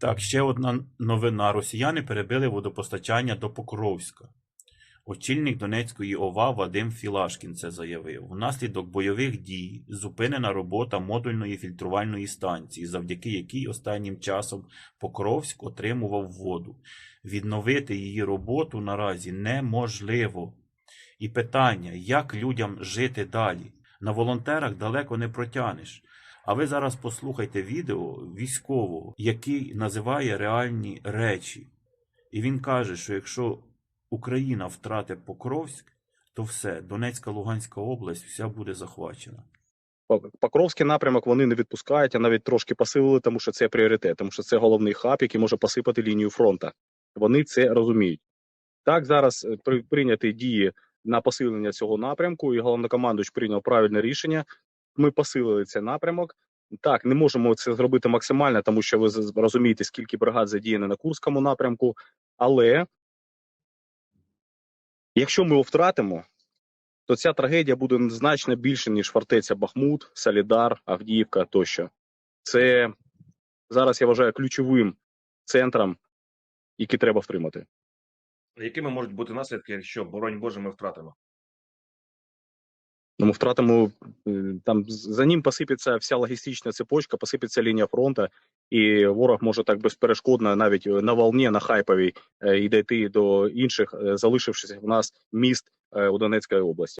Так, ще одна новина. Росіяни перебили водопостачання до Покровська. Очільник Донецької ОВА Вадим Філашкін це заявив. Внаслідок бойових дій зупинена робота модульної фільтрувальної станції, завдяки якій останнім часом Покровськ отримував воду. Відновити її роботу наразі неможливо. І питання, як людям жити далі? На волонтерах далеко не протянеш. А ви зараз послухайте відео військового, який називає реальні речі. І він каже, що якщо Україна втратить Покровськ, то все, Донецька, Луганська область вся буде захвачена. Покровський напрямок вони не відпускають, а навіть трошки посилили, тому що це пріоритет, тому що це головний хаб, який може посипати лінію фронту. Вони це розуміють. Так, зараз е, прийняті дії на посилення цього напрямку, і головнокомандуючий прийняв правильне рішення. Ми посилили цей напрямок. Так, не можемо це зробити максимально, тому що ви розумієте, скільки бригад задіяно на Курському напрямку. Але якщо ми його втратимо, то ця трагедія буде значно більше, ніж фортеця Бахмут, Солідар, Авдіївка тощо. Це зараз я вважаю ключовим центром, який треба втримати. Якими можуть бути наслідки, якщо, боронь Боже, ми втратимо? Ну, ми втратимо е, там за ним посипеться вся логістична цепочка, посипеться лінія фронту, і ворог може так безперешкодно навіть е, на волні, на хайповій е, і дійти до інших е, залишившись в нас міст е, у Донецькій області.